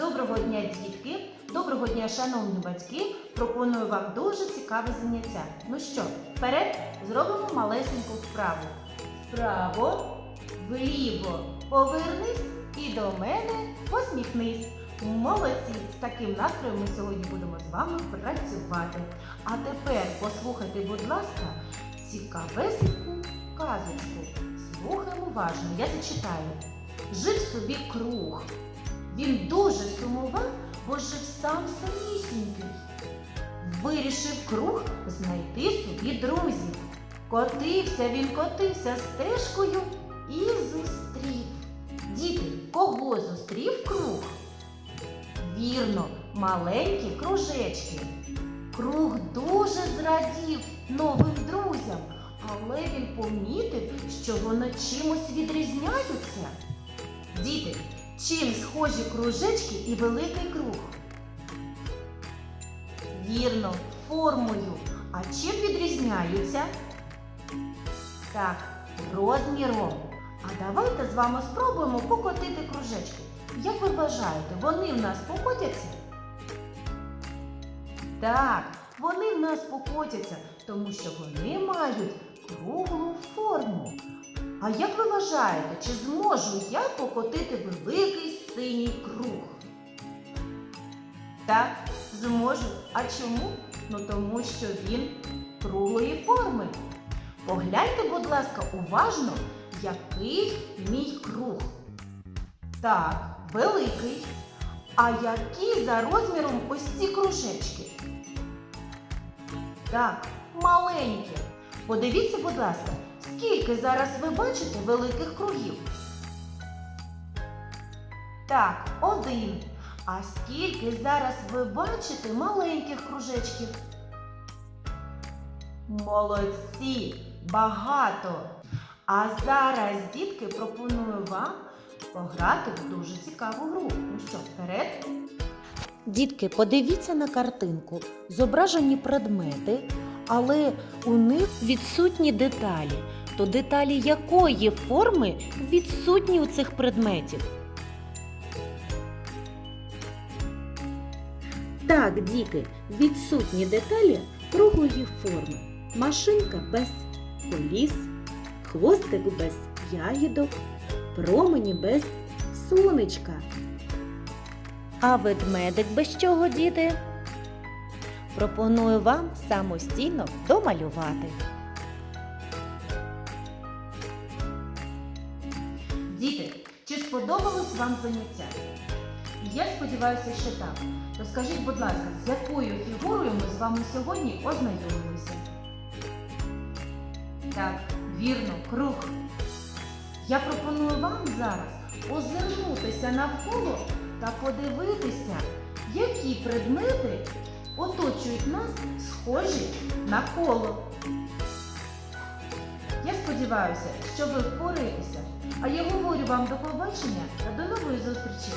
Доброго дня, дітки! Доброго дня, шановні батьки! Пропоную вам дуже цікаве заняття. Ну що, вперед зробимо малесеньку вправу. Вправо, вліво, повернись і до мене посміхнись. Молодці! З таким настроєм ми сьогодні будемо з вами працювати. А тепер послухайте, будь ласка, цікавесеньку казочку. Слухаємо уважно, я зачитаю. Жив собі круг. Він дуже сумував, бо жив сам самісінький. Вирішив круг знайти собі друзів. Котився він, котився стежкою і зустрів. Діти, кого зустрів круг? Вірно, маленькі кружечки. Круг дуже зрадів новим друзям, але він помітив, що вони чимось відрізняються. Діти, чим схожі кружечки і великий круг? Вірно, формою. А чим відрізняються? Так, розміром. А давайте з вами спробуємо покотити кружечки. Як ви вважаєте, вони в нас покотяться? Так, вони в нас покотяться, тому що вони мають круглу форму. А як ви вважаєте, чи зможу я покотити великий синій круг? Так, зможу. А чому? Ну тому що він круглої форми. Погляньте, будь ласка, уважно, який мій круг. Так, великий. А які за розміром ось ці кружечки? Так, маленькі. Подивіться, будь ласка, скільки зараз ви бачите великих кругів? Так, один. А скільки зараз ви бачите маленьких кружечків? Молодці! Багато! А зараз, дітки, пропоную вам пограти в дуже цікаву гру. Ну що, вперед? Дітки, подивіться на картинку. Зображені предмети, але у них відсутні деталі. То деталі якої форми відсутні у цих предметів? Так, діти, відсутні деталі круглої форми. Машинка без коліс, хвостик без ягідок, промені без сонечка. А ведмедик без чого, діти? Пропоную вам самостійно домалювати. Діти, чи сподобалось вам заняття? Я сподіваюся, що так. То скажіть, будь ласка, з якою фігурою ми з вами сьогодні ознайомилися? Так, вірно, круг. Я пропоную вам зараз озирнутися навколо та подивитися, які предмети оточують нас схожі на коло. Я сподіваюся, що ви впораєтеся, а я говорю вам до побачення та до нової зустрічі.